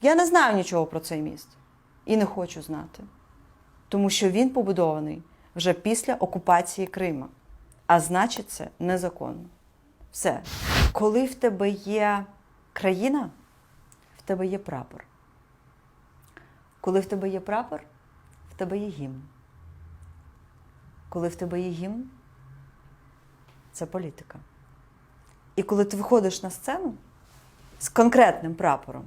Я не знаю нічого про цей міст і не хочу знати. Тому що він побудований вже після окупації Крима. А значить, це незаконно. Все. Коли в тебе є країна, в тебе є прапор. Коли в тебе є прапор, в тебе є гімн. Коли в тебе є гімн, це політика. І коли ти виходиш на сцену з конкретним прапором,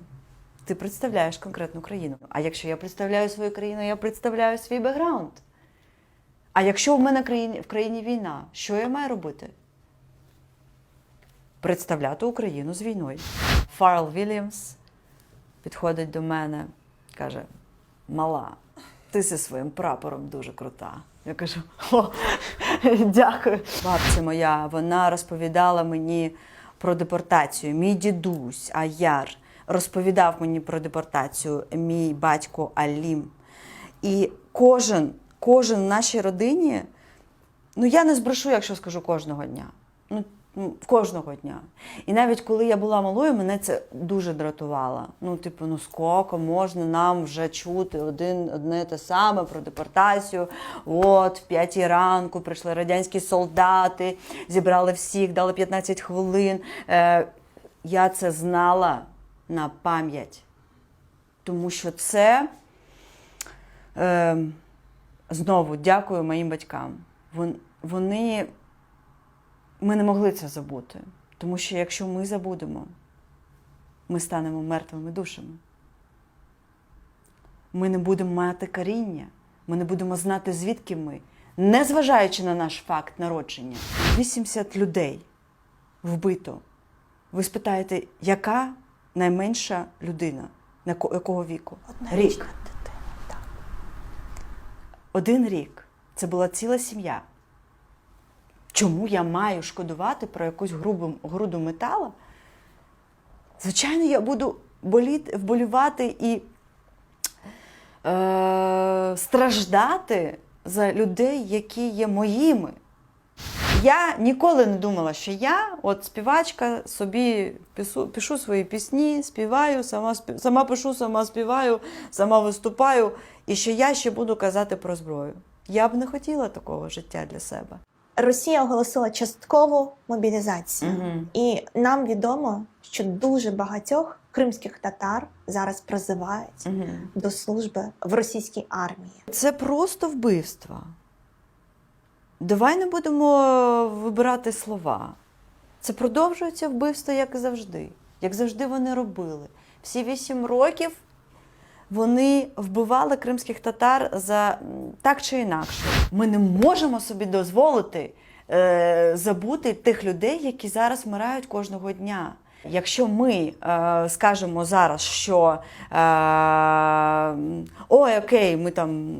ти представляєш конкретну країну. А якщо я представляю свою країну, я представляю свій бекграунд. А якщо в мене в країні війна, що я маю робити? Представляти Україну з війною. Фаррел Вільямс підходить до мене, каже: Мала, ти зі своїм прапором дуже крута. Я кажу: О, дякую. Бабця моя, вона розповідала мені про депортацію. Мій дідусь Аяр розповідав мені про депортацію, мій батько Алім. І кожен, кожен в нашій родині, ну я не збрешу, якщо скажу кожного дня. Ну, кожного дня. І навіть коли я була малою, мене це дуже дратувало. Ну, типу, ну скільки можна нам вже чути один, одне те саме про депортацію. От, в п'ятій ранку прийшли радянські солдати, зібрали всіх, дали 15 хвилин. Е, я це знала на пам'ять. Тому що це е, знову дякую моїм батькам. Вони ми не могли це забути. Тому що якщо ми забудемо, ми станемо мертвими душами. Ми не будемо мати коріння, ми не будемо знати, звідки ми, незважаючи на наш факт народження. 80 людей вбито. Ви спитаєте, яка найменша людина? На ко- якого віку? Рік. дитина. Так. Один рік. Це була ціла сім'я. Чому я маю шкодувати про якусь грубу, груду метала? Звичайно, я буду боліти, вболівати і е, страждати за людей, які є моїми. Я ніколи не думала, що я, от співачка, собі пишу, пишу свої пісні, співаю, сама, спів- сама пишу, сама співаю, сама виступаю, і що я ще буду казати про зброю. Я б не хотіла такого життя для себе. Росія оголосила часткову мобілізацію, Мгм. і нам відомо, що дуже багатьох кримських татар зараз призивають до служби в російській армії. Це просто вбивство. Давай не будемо вибирати слова. Це продовжується вбивство, як завжди. Як завжди вони робили. Всі вісім років вони вбивали кримських татар за так чи інакше. Ми не можемо собі дозволити е, забути тих людей, які зараз вмирають кожного дня. Якщо ми е, скажемо зараз, що е, ой, окей, ми там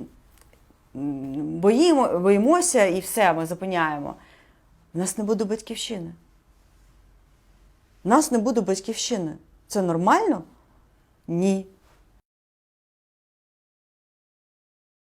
боїмо, боїмося і все, ми зупиняємо. У нас не буде батьківщини. У нас не буде батьківщини. Це нормально? Ні.